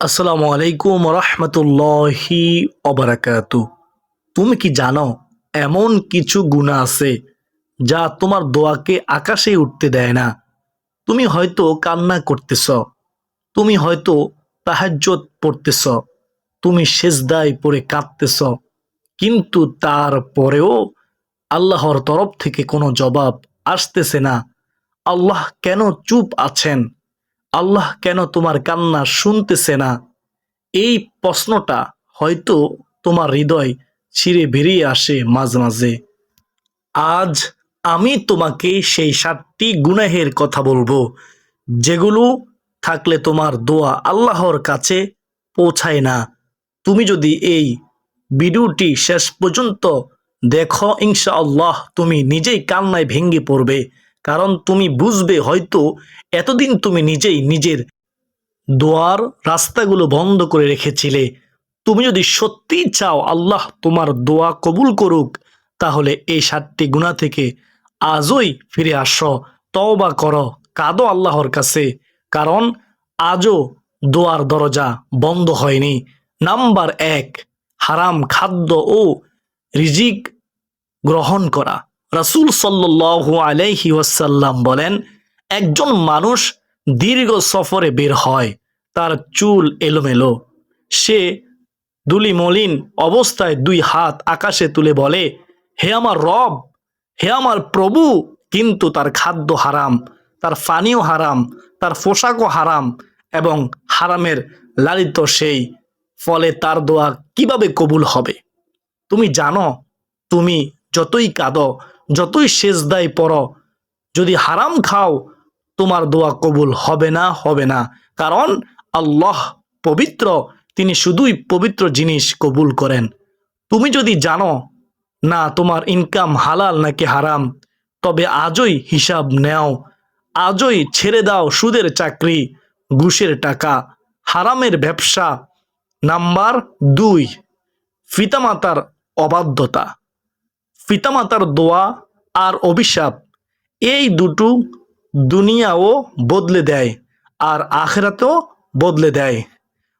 আসসালামু আলাইকুম রহমতুল্লাহি অবরাকাতু তুমি কি জানো, এমন কিছু গুণা আছে যা তোমার দোয়াকে আকাশে উঠতে দেয় না। তুমি হয়তো কান্না করতেছ, তুমি হয়তো তাহাজ্জত পড়তেছ, তুমি সেজদায় পড়ে কাঁদতেছ, কিন্তু তারপরেও আল্লাহর তরফ থেকে কোনো জবাব আসতেছে না। আল্লাহ কেন চুপ আছেন? আল্লাহ কেন তোমার কান্না শুনতেছে না? এই প্রশ্নটা হয়তো তোমার হৃদয় ছিঁড়ে বেরিয়ে আসে মাঝে মাঝে। আজ আমি তোমাকে সেই সাতটি গুনাহের কথা বলব, যেগুলো থাকলে তোমার দোয়া আল্লাহর কাছে পৌঁছায় না। তুমি যদি এই ভিডিওটি শেষ পর্যন্ত দেখো, ইনশাআল্লাহ তুমি নিজেই কান্নায় ভেঙে পড়বে। কারণ তুমি বুঝবে হয়তো এতদিন তুমি নিজেই নিজের দোয়ার রাস্তাগুলো বন্ধ করে রেখেছিলে। তুমি যদি সত্যি চাও আল্লাহ তোমার দোয়া কবুল করুক, তাহলে এই সাতটি গুণা থেকে আজই ফিরে আসো, তওবা করো, কাদো আল্লাহর কাছে, কারণ আজও দোয়ার দরজা বন্ধ হয়নি। নাম্বার এক, হারাম খাদ্য ও রিজিক গ্রহণ করা। রাসূল সাল্লাল্লাহু আলাইহি ওয়াসাল্লাম বলেন, একজন মানুষ দীর্ঘ সফরে বের হয়, তার চুল এলোমেলো। সে দুলি মলিন অবস্থায় দুই হাত আকাশে তুলে বলে, হে আমার রব, হে আমার প্রভু, কিন্তু তার খাদ্য হারাম, তার পানীয় হারাম, তার পোশাকও হারাম এবং হারামের লালিত সেই, ফলে তার দোয়া কীভাবে কবুল হবে? তুমি জানো, তুমি যতই কাঁদো যতই সেজদায় পড়ো, যদি হারাম খাও, তোমার দোয়া কবুল হবে না হবে না। কারণ আল্লাহ পবিত্র, তিনি শুধুই পবিত্র জিনিস কবুল করেন। তুমি যদি জানো, না, তোমার ইনকাম হালাল নাকি হারাম, তবে আজই হিসাব নেও। আজই ছেড়ে দাও সুদের চাকরি, ঘুষের টাকা, হারামের ব্যবসা। নাম্বার দুই, পিতামাতার অবাধ্যতা। পিতামাতার দোয়া আর অভিশাপ, এই দুটো দুনিয়াও বদলে দেয় আর আখেরাতেও বদলে দেয়।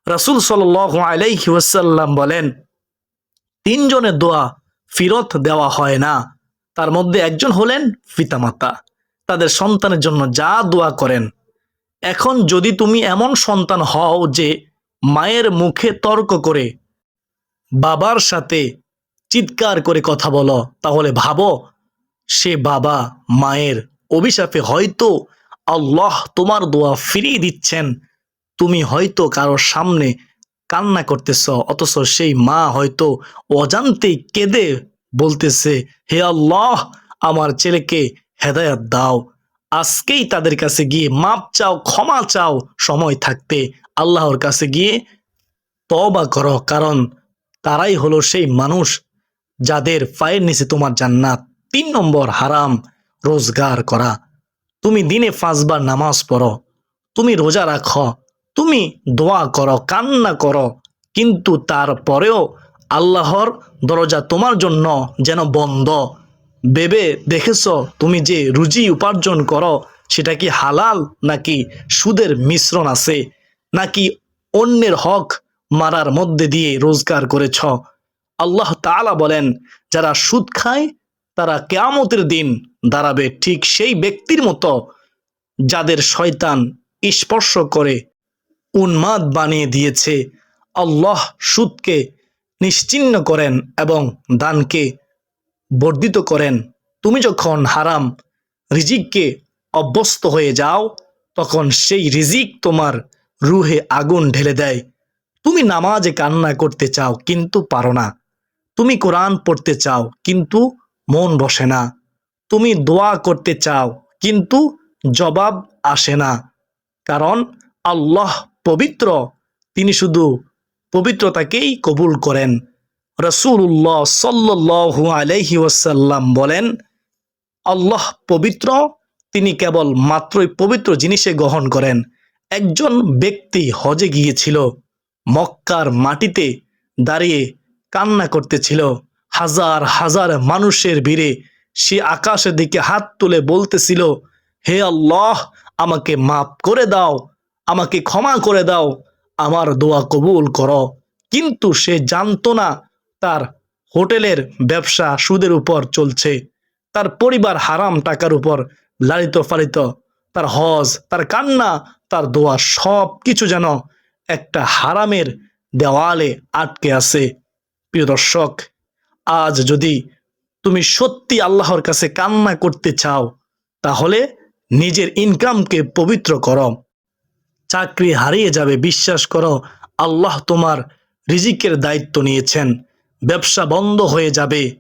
রাসুল সাল ওয়াসাল্লাম বলেন, তিনজনের দোয়া ফিরত দেওয়া হয় না। তার মধ্যে একজন হলেন পিতামাতা। তাদের সন্তানের জন্য যা দোয়া করেন। এখন যদি তুমি এমন সন্তান হও যে মায়ের মুখে তর্ক করে বাবার সাথে চিৎকার করে কথা বলো, তাহলে ভাবো, সে বাবা মায়ের অভিশাপে হয়তো আল্লাহ তোমার দোয়া ফিরিয়ে দিচ্ছেন। তুমি হয়তো কারোর সামনে কান্না করতেছ, অথচ সেই মা হয়তো অজান্তেই কেঁদে বলতেছে, হে আল্লাহ, আমার ছেলেকে হেদায়াত দাও। আজকেই তাদের কাছে গিয়ে মাপ চাও, ক্ষমা চাও, সময় থাকতে আল্লাহর কাছে গিয়ে তবা করো, কারণ তারাই হলো সেই মানুষ যাদের পায়ের নিচে তোমার জান্নাত, তিন নম্বর হারাম রোজগার করা। তুমি দিনে পাঁচবার নামাজ পড়ো, তুমি রোজা রাখো, তুমি দোয়া করো, কান্না করো, কিন্তু তারপরেও আল্লাহর দরজা তোমার জন্য যেন বন্ধ। ভেবে দেখেছ তুমি যে রুজি উপার্জন করো, সেটা কি হালাল নাকি সুদের মিশ্রণ আছে, নাকি অন্যের হক মারার মধ্যে দিয়ে রোজগার করেছ? আল্লাহ তাআলা বলেন, যারা সুদ খায়, তারা কেয়ামতের দিন দাঁড়াবে ঠিক সেই ব্যক্তির মতো যাদের শয়তান স্পর্শ করে উন্মাদ বানিয়ে দিয়েছে। আল্লাহ সুদকে নিশ্চিহ্ন করেন এবং দানকে বর্ধিত করেন। তুমি যখন হারাম রিজিককে অভ্যস্ত হয়ে যাও, তখন সেই রিজিক তোমার রুহে আগুন ঢেলে দেয়। তুমি নামাজে কান্না করতে চাও, কিন্তু পারো না। তুমি কোরআন পড়তে চাও, কিন্তু মন বসে না। তুমি দোয়া করতে চাও, কিন্তু জবাব আসে না। কারণ আল্লাহ পবিত্র, তিনি শুধু পবিত্রতাকেই কবুল করেন। রসুল্লাহ সাল্লু আলহি ওয়াসাল্লাম বলেন, আল্লাহ পবিত্র, তিনি কেবল মাত্রই পবিত্র জিনিসে গ্রহণ করেন। একজন ব্যক্তি হজে গিয়েছিল, মক্কার মাটিতে দাঁড়িয়ে কান্না করতেছিল। হাজার হাজার মানুষের ভিড়ে সে আকাশের দিকে হাত তুলে বলতেছিল, হে আল্লাহ, আমাকে মাফ করে দাও, আমাকে ক্ষমা করে দাও, আমার দোয়া কবুল করো। কিন্তু সে জানতো না তার হোটেলের ব্যবসা সুদের উপর চলছে, তার পরিবার হারাম টাকার উপর লালিত ফালিত, তার হজ, তার কান্না, তার দোয়া সব কিছু যেন একটা হারামের দেওয়ালে আটকে আছে। প্রিয় দর্শক, আজ যদি তুমি সত্যি আল্লাহর কাছে কান্না করতে চাও, তাহলে নিজের ইনকামকে পবিত্র করো। চাকরি হারিয়ে যাবে, বিশ্বাস করো, আল্লাহ তোমার রিজিকের দায়িত্ব নিয়েছেন। ব্যবসা বন্ধ হয়ে যাবে।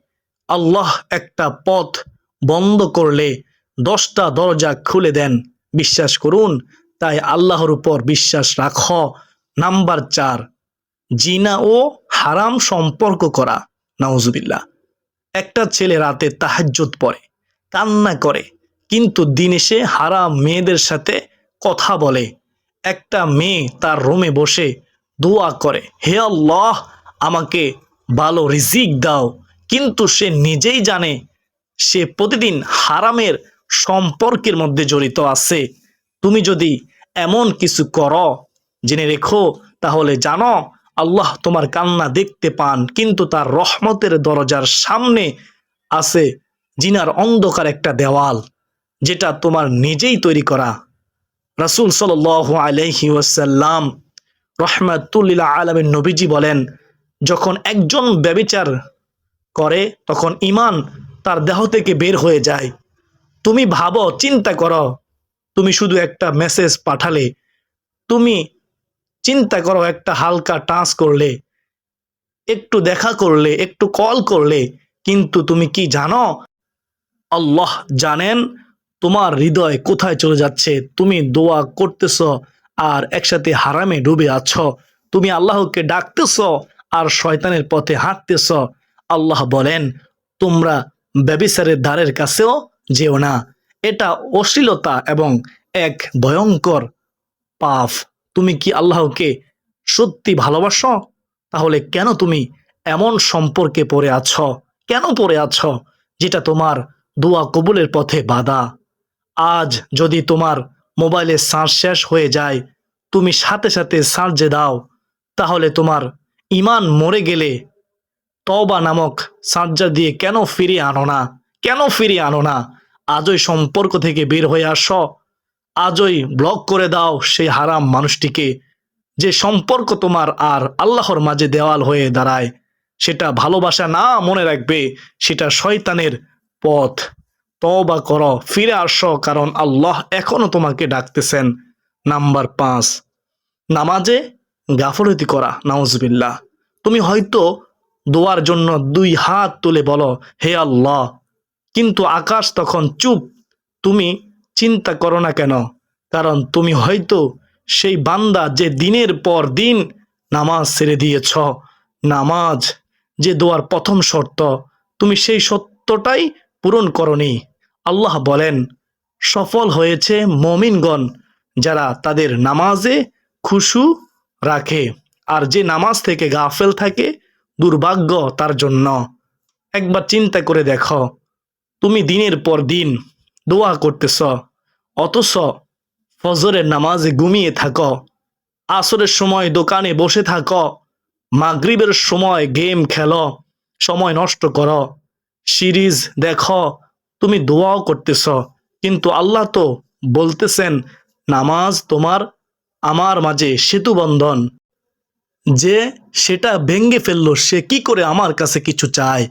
আল্লাহ একটা পথ বন্ধ করলে দশটা দরজা খুলে দেন, বিশ্বাস করুন। তাই আল্লাহর উপর বিশ্বাস রাখ। নাম্বার চার জিনা ও হারাম সম্পর্ক করা, নাউজুবিল্লাহ। একটা ছেলে রাতে তাহাজ্জুদ পড়ে, কান্না করে, কিন্তু দিনে সে হারাম মেয়েদের সাথে কথা বলে। একটা মেয়ে তার রুমে বসে দোয়া করে, হে আল্লাহ, আমাকে ভালো রিজিক দাও। কিন্তু সে নিজেই জানে, সে প্রতিদিন হারামের সম্পর্কের মধ্যে জড়িত আছে। তুমি যদি এমন কিছু করো, জেনে রেখো, তাহলে জানো আল্লাহ তোমার কান্না দেখতে পান, কিন্তু তার রহমতের দরজার সামনে আছে জিনার অন্ধকার একটা দেওয়াল, যেটা তোমার নিজেই তৈরি করা। রাসুল সাল আলহি ওয়াসাল্লাম রহমাতুল্লিল্লাহ আলমের নবীজি বলেন, যখন একজন ব্যবিচার করে, তখন ইমান তার দেহ থেকে বের হয়ে যায়। তুমি ভাবো, চিন্তা করো, তুমি শুধু একটা মেসেজ পাঠালে। তুমি চিন্তা করো একটা হালকা টাচ করলে, একটু দেখা করলে, একটু কল করলে, কিন্তু তুমি কি জানো? আল্লাহ জানেন তোমার হৃদয় কোথায় চলে যাচ্ছে, তুমি দোয়া করতেছ আর একসাথে হারামে ডুবে আছো। তুমি আল্লাহকে ডাকতেছ আর শয়তানের পথে হাঁটতেছ। আল্লাহ বলেন, তোমরা ব্যবিচারের দ্বারের কাছেও যেও না। এটা অশ্লীলতা এবং এক ভয়ঙ্কর পাপ। তুমি কি আল্লাহকে সত্যি ভালোবাসো? তাহলে কেন তুমি এমন সম্পর্কে পড়ে আছ? কেন পড়ে আছ যেটা তোমার দোয়া কবুলের পথে বাধা? আজ যদি তোমার মোবাইলে সার্চ শেষ হয়ে যায়, তুমি সাথে সাথে সার্চে দাও, তাহলে তোমার ইমান মরে গেলে তবা নামক সার্জা দিয়ে কেন ফিরিয়ে আনো না? কেন ফিরিয়ে আনো না? আজই সম্পর্ক থেকে বের হয়ে আস। আজই ব্লক করে দাও সেই হারাম মানুষটিকে। যে সম্পর্ক তোমার আর আল্লাহর মাঝে দেওয়াল হয়ে দাঁড়ায়, সেটা ভালোবাসা না মনে রাখবে, সেটা শয়তানের পথ। তবা কর, ফিরে আসো, কারণ আল্লাহ এখনও তোমাকে ডাকতেছেন। নাম্বার পাঁচ, নামাজে গাফলতি করা, নাউজবিল্লাহ। তুমি হয়তো দোয়ার জন্য দুই হাত তুলে বলো, হে আল্লাহ, কিন্তু আকাশ তখন চুপ। তুমি চিন্তা করো না কেন? কারণ তুমি হয়তো সেই বান্দা যে দিনের পর দিন নামাজ ছেড়ে দিয়েছ। নামাজ যে দোয়ার প্রথম শর্ত, তুমি সেই সত্যটাই পূরণ করনি। আল্লাহ বলেন, সফল হয়েছে মমিনগণ যারা তাদের নামাজে খুশু রাখে, আর যে নামাজ থেকে গাফেল থাকে, দুর্ভাগ্য তার জন্য। একবার চিন্তা করে দেখো, তুমি দিনের পর দিন দোয়া করতেছ। অথচ ফজরের নামাজে ঘুমিয়ে থাকো, আসরের সময় দোকানে বসে থাকো, মাগরিবের সময় গেম খেলো, সময় নষ্ট করো। সিরিজ দেখো, তুমি দোয়াও করতেছ, কিন্তু আল্লাহ তো বলতেছেন, নামাজ তোমার, আমার মাঝে সেতু বন্ধন। যে সেটা ভেঙ্গে ফেলল, সে কি করে আমার কাছে কিছু চায়?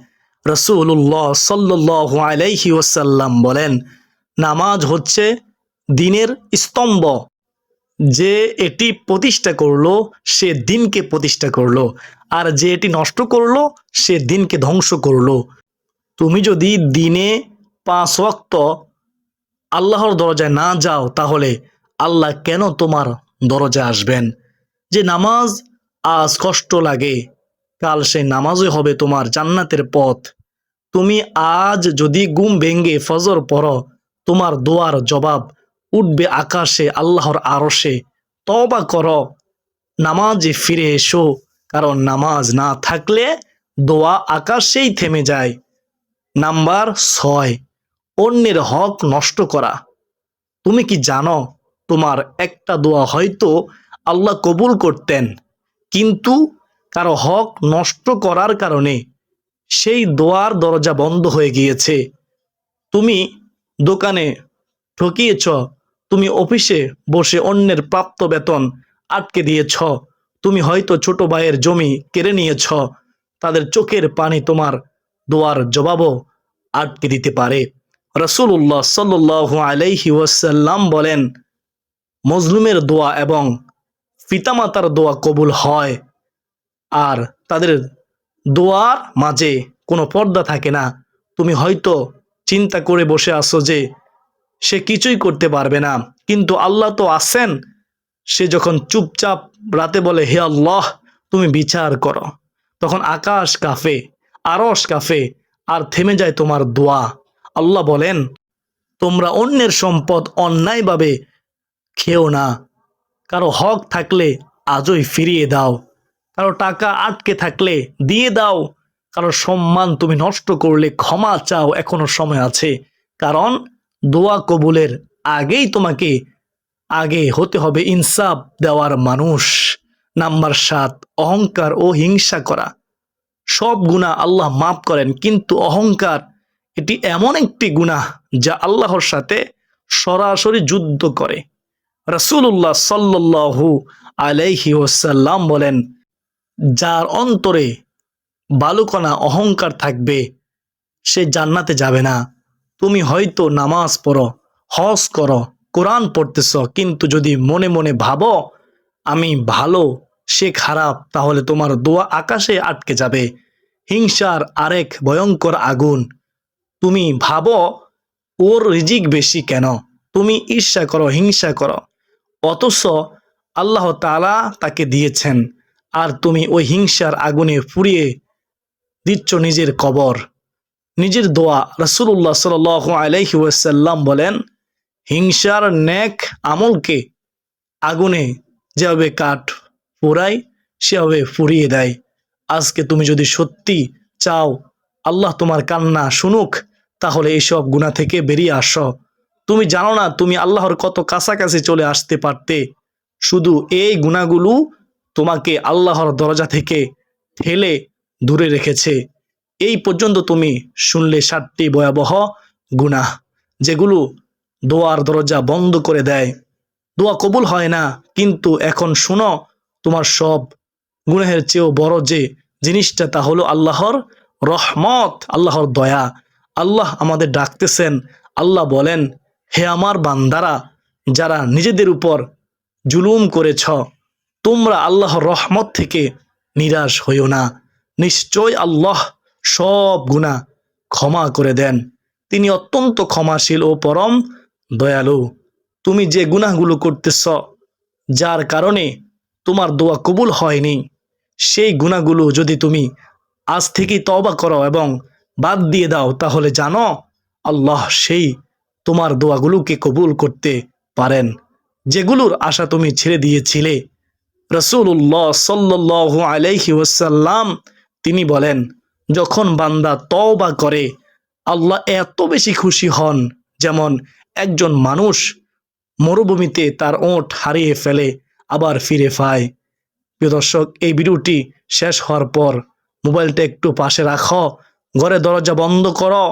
রসুল্লাহ সাল্লাহ আলাইহি ওসাল্লাম বলেন নামাজ হচ্ছে দিনের স্তম্ভ। যে এটি প্রতিষ্ঠা করল, সে দিনকে প্রতিষ্ঠা করল। আর যে এটি নষ্ট করল, সে দিনকে ধ্বংস করল। তুমি যদি দিনে পাঁচ ওয়াক্ত আল্লাহর দরজায় না যাও, তাহলে আল্লাহ কেন তোমার দরজায় আসবেন? যে নামাজ আজ কষ্ট লাগে, কাল সেই নামাজই হবে তোমার জান্নাতের পথ। তুমি আজ যদি গুম ভেঙ্গে ফজর পড়ো তোমার দোয়ার জবাব উঠবে আকাশে, আল্লাহর আরশে। তবা কর, নামাজে ফিরে এসো, কারণ নামাজ না থাকলে দোয়া আকাশেই থেমে যায়। নাম্বার ছয়, অন্যের হক নষ্ট করা। তুমি কি জানো, তোমার একটা দোয়া হয়তো আল্লাহ কবুল করতেন, কিন্তু কারও হক নষ্ট করার কারণে সেই দোয়ার দরজা বন্ধ হয়ে গিয়েছে। তুমি দোকানে ঠকিয়েছ, তুমি অফিসে বসে অন্যের প্রাপ্ত বেতন আটকে দিয়েছ, তুমি হয়তো ছোট ভাইয়ের জমি কেড়ে নিয়েছ, তাদের চোখের পানি তোমার দোয়ার জবাবও আটকে দিতে পারে। রসুল্লাহ সাল্লাহ আলাইহি বলেন, মজলুমের দোয়া এবং পিতামাতার দোয়া কবুল হয়, আর তাদের দোয়ার মাঝে কোনো পর্দা থাকে না। তুমি হয়তো চিন্তা করে বসে আসো যে সে কিছুই করতে পারবে না। কিন্তু আল্লাহ তো আছেন। সে যখন চুপচাপ রাতে বলে, হে আল্লাহ, তুমি বিচার করো। তখন আকাশ কাফে আরস কাফে আর থেমে যায় তোমার দোয়া। আল্লাহ বলেন, তোমরা অন্যের সম্পদ অন্যায়ভাবে খেও না। কারও হক থাকলে আজই ফিরিয়ে দাও। কারও টাকা আটকে থাকলে দিয়ে দাও। কারও সম্মান তুমি নষ্ট করলে ক্ষমা চাও, এখনও সময় আছে। কারণ দোয়া কবুলের আগেই তোমাকে আগে হতে হবে ইনসাফ দেওয়ার মানুষ। নাম্বার সাত, অহংকার ও হিংসা করা। সব গুণা আল্লাহ মাফ করেন, কিন্তু অহংকার এটি এমন একটি গুনাহ যা আল্লাহর সাথে সরাসরি যুদ্ধ করে। রাসূলুল্লাহ সাল্লাল্লাহু আলাইহি ওসাল্লাম বলেন, যার অন্তরে বালুকণা অহংকার থাকবে। সে জান্নাতে যাবে না। তুমি হয়তো নামাজ পড়ো, হজ করো, কোরআন পড়তেছ, কিন্তু যদি মনে মনে ভাবো, আমি ভালো, সে খারাপ, তাহলে তোমার দোয়া আকাশে আটকে যাবে। হিংসার আরেক ভয়ঙ্কর আগুন। তুমি ভাবো, ওর রিজিক বেশি কেন? তুমি ঈর্ষা করো, হিংসা করো। অথচ আল্লাহ তালা তাকে দিয়েছেন। আর তুমি ওই হিংসার আগুনে পুড়িয়ে দিচ্ছ নিজের কবর, নিজের দোয়া। রসুল্লাহ সাল আলাইহি ওয়াসাল্লাম বলেন, হিংসার ন্যাক আমলকে আগুনে যেভাবে কাঠ পোড়ায়, সেভাবে ফুরিয়ে দেয়। আজকে তুমি যদি সত্যি চাও, আল্লাহ তোমার কান্না শুনুক, তাহলে এইসব গুণা থেকে বেরিয়ে আসো। তুমি জানো না, তুমি আল্লাহর কত কাছাকাছি চলে আসতে পারতে। শুধু এই গুণাগুলো তোমাকে আল্লাহর দরজা থেকে ঠেলে দূরে রেখেছে। এই পর্যন্ত তুমি শুনলে সাতটি ভয়াবহ গুনাহ, যেগুলো দোয়ার দরজা বন্ধ করে দেয়। দোয়া কবুল হয় না, কিন্তু এখন শুনো, তোমার সব গুনাহের চেয়েও বড় যে জিনিসটা, তা হলো আল্লাহর রহমত, আল্লাহর দয়া। আল্লাহ আমাদের ডাকতেছেন, আল্লাহ বলেন, হে আমার বান্দারা, যারা নিজেদের উপর জুলুম করেছ, তোমরা আল্লাহর রহমত থেকে নিরাশ হইও না। নিশ্চয় আল্লাহ সব গুণা ক্ষমা করে দেন। তিনি অত্যন্ত ক্ষমাশীল ও পরম দয়ালু। তুমি যে গুনাহগুলো করতেছ, যার কারণে তোমার দোয়া কবুল হয়নি, সেই গুণাগুলো যদি তুমি আজ থেকেই তবা করো এবং বাদ দিয়ে দাও, তাহলে জানো আল্লাহ সেই তোমার দোয়াগুলোকে কবুল করতে পারেন। যেগুলোর আশা তুমি ছেড়ে দিয়েছিলে। রসুল্লাহ সাল্লাহ আলাইহি ওয়াসাল্লাম তিনি বলেন, যখন বান্দা তওবা করে, আল্লাহ এত বেশি খুশি হন যেমন একজন মানুষ মরুভূমিতে তার ওঁট হারিয়ে ফেলে, আবার ফিরে পায়। প্রিয় দর্শক, এই ভিডিওটি শেষ হওয়ার পর মোবাইলটা একটু পাশে রাখো, ঘরে দরজা বন্ধ করো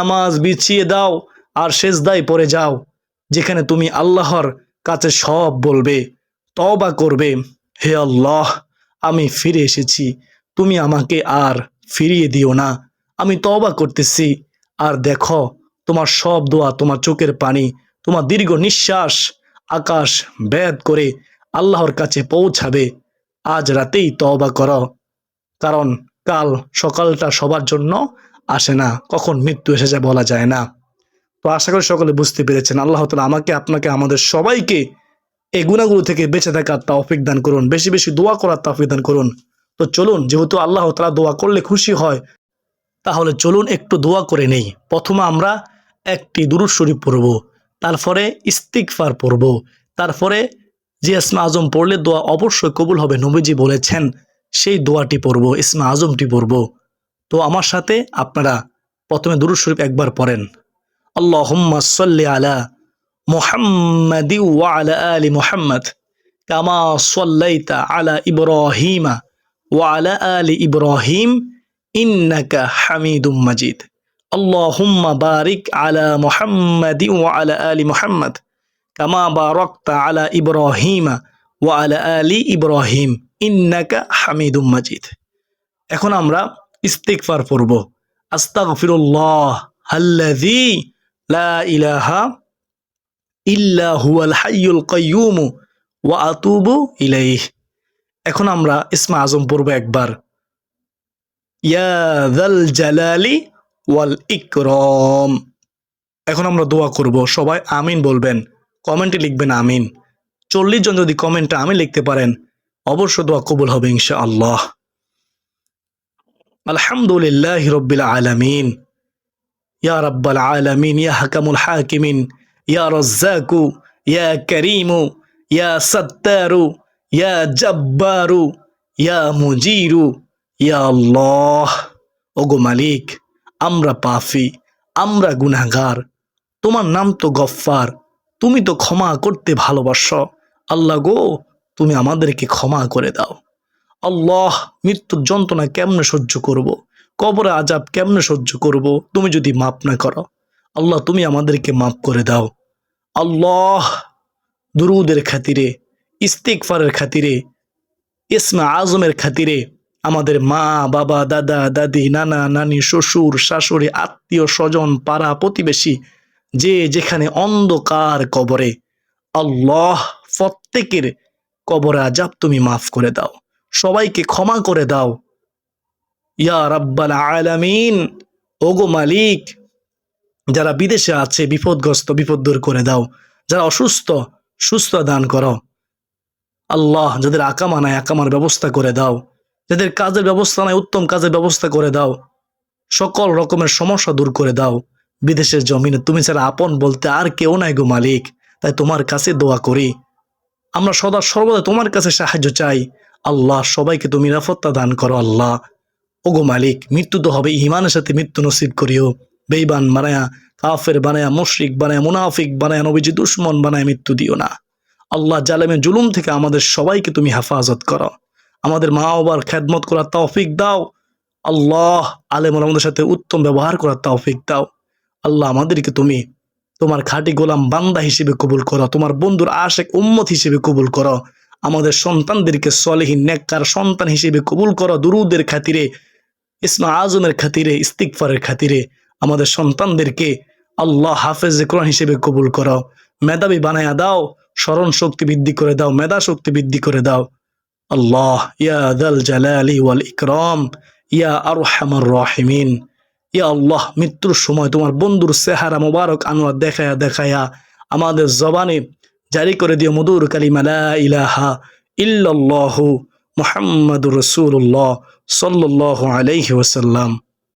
নামাজ বিছিয়ে দাও আর শেষদায় পড়ে যাও, যেখানে তুমি আল্লাহর কাছে সব বলবে তবা করবে, হে আল্লাহ, আমি ফিরে এসেছি। তুমি আমাকে আর ফিরিয়ে দিও না। আমি তবা করতেছি। আর দেখো, তোমার সব দোয়া তোমার চোখের পানি, তোমার দীর্ঘ নিঃশ্বাস আকাশ বেদ করে আল্লাহর কাছে পৌঁছাবে। আজ রাতেই তওবা করো। কারণ কাল সকালটা সবার জন্য আসে না, কখন মৃত্যু এসে যায় বলা যায় না। তো আশা করি সকলে বুঝতে পেরেছেন, আল্লাহ তালা আমাকে, আপনাকে, আমাদের সবাইকে এই গুণাগুলো থেকে বেঁচে থাকার তৌফিক দান করুন। বেশি বেশি দোয়া করার তৌফিক দান করুন। তো চলুন, যেহেতু আল্লাহ তালা দোয়া করলে খুশি হয়, তাহলে চলুন একটু দোয়া করে নেই। প্রথমে আমরা একটি দুরুদ শরীফ পড়ব, তারপরে ইস্তিকফার পড়ব, তারপরে যে ইসমা আজম পড়লে দোয়া অবশ্যই কবুল হবে, নবীজি বলেছেন, সেই দোয়াটি পড়ব, ইসমা আজমটি পড়ব। তো আমার সাথে আপনারা প্রথমে দুরুদ শরীফ একবার পড়েন। আল্লাহুম্মা সাল্লি আলা মুহাম্মাদি ওয়া আলা আলি মুহাম্মদ, কামা সাল্লাইতা আলা ইব্রাহিমা ওয়া আলা ইব্রাহিম ইন্নাকা হামিদুম মাজিদ। আল্লাহুম্মা বারিক আলা মুহাম্মাদি আলা আলি মুহাম্মাদ। কামা বারাকতা আলা ওয়া আলা আলি ইব্রাহিম ইন্নাকা হামিদুম মাজিদ। এখন আমরা ইস্তিগফার পড়ব। আস্তাগফিরুল্লাহ আল্লাযী লা ইলাহা ইল্লা হুয়াল হাইয়ুল কাইয়্যুম ওয়া আতুবু ইলাইহ। এখন আমরা ইসমা আজম পড়ব একবার। জালালি ওয়াল ইকরাম। এখন আমরা দোয়া করব, সবাই আমিন বলবেন। কমেন্টে লিখবেন আমিন। চল্লিশ জন যদি কমেন্টে আমিন লিখতে পারেন, অবশ্য দোয়া কবুল হবে ইনশাআল্লাহ। আলহামদুলিল্লাহ রব্বিল আলামিন। ইয়া রাব্বাল আলামিন, ইয়া হাকামুল হাকিমিন, ইয়া রাজ্জাকু, ইয়া করিমু, ইয়া সত্তারু। ইয়া জব্বারু, ইয়া মুজিরু, ইয়া আল্লাহ। ওগো মালিক, আমরা পাফি, আমরা গুনাহগার, তোমার নাম তো গফফার, তুমি তো ক্ষমা করতে ভালোবাস। আল্লাহ গো, তুমি আমাদেরকে ক্ষমা করে দাও। আল্লাহ, মৃত্যুর যন্ত্রণা কেমনে সহ্য করব। কবরে আজাব কেমনে সহ্য করব? তুমি যদি মাপ না করো। আল্লাহ, তুমি আমাদেরকে মাপ করে দাও। আল্লাহ, দুরুদের খাতিরে ইস্তিকফারের খাতিরে, ইসমা আজমের খাতিরে আমাদের মা, বাবা, দাদা, দাদি, নানা, নানি, শ্বশুর, শাশুড়ি, আত্মীয় স্বজন, পাড়া, প্রতিবেশী যে যেখানে অন্ধকার কবরে, আল্লাহ প্রত্যেকের কবরে আজাব তুমি মাফ করে দাও। সবাইকে ক্ষমা করে দাও। ইয়া রাব্বাল আলামিন, ওগো মালিক, যারা বিদেশে আছে, বিপদগ্রস্ত, বিপদ দূর করে দাও। যারা অসুস্থ, সুস্থ দান করো। আল্লাহ, যাদের আকামা নাই আকামার ব্যবস্থা করে দাও। যাদের কাজের ব্যবস্থা নাই উত্তম কাজের ব্যবস্থা করে দাও। সকল রকমের সমস্যা দূর করে দাও। বিদেশের জমিনে তুমি ছাড়া আপন বলতে আর কেউ নাই গো মালিক। তাই তোমার কাছে দোয়া করি। আমরা সদা সর্বদা তোমার কাছে সাহায্য চাই। আল্লাহ, সবাইকে তুমি নিরাপত্তা দান করো, আল্লাহ। ওগো মালিক, মৃত্যু তো হবে ইমানের সাথে মৃত্যু নসিব করিও। বেইবান বানায়া, কাফের বানায়া, মুশরিক বানায়া, মুনাফিক বানায়া, নবীজি দুশ্মন বানায় মৃত্যু দিও না। আল্লাহ জালেমের জুলুম থেকে আমাদের সবাইকে তুমি হেফাজত করো। আমাদের মা বাবার খেদমত করার তৌফিক দাও। আল্লাহ আলেম আমাদের সাথে উত্তম ব্যবহার করার তৌফিক দাও। আল্লাহ আমাদেরকে তুমি তোমার খাঁটি গোলাম বান্দা হিসেবে কবুল করো। তোমার বন্ধুর আশেক উম্মত হিসেবে কবুল করো। আমাদের সন্তানদেরকে সলেহীন নেককার সন্তান হিসেবে কবুল করো দুরুদের খাতিরে, ইসমা আজমের খাতিরে ইস্তিকফারের খাতিরে। আমাদের সন্তানদেরকে আল্লাহ হাফেজ কোরআন হিসেবে কবুল করো। মেধাবী বানায়া দাও। স্মরণ শক্তি বৃদ্ধি করে দাও, মেধা শক্তি বৃদ্ধি করে দাও। আল্লাহ, ইয়া দাল জালালি ওয়াল ইকরম, ইয়া আর হামর রাহিমিন। ইয়া আল্লাহ, মৃত্যুর সময় তোমার বন্ধুর সেহারা মোবারক আনোয়ার দেখায়া দেখায়া আমাদের জবানে জারি করে দিও। মধুর কালিমা ইলাহা ইল্লাল্লাহু মুহাম্মাদুর রাসূলুল্লাহ সাল্লাল্লাহু আলাইহি ওয়াসাল্লাম।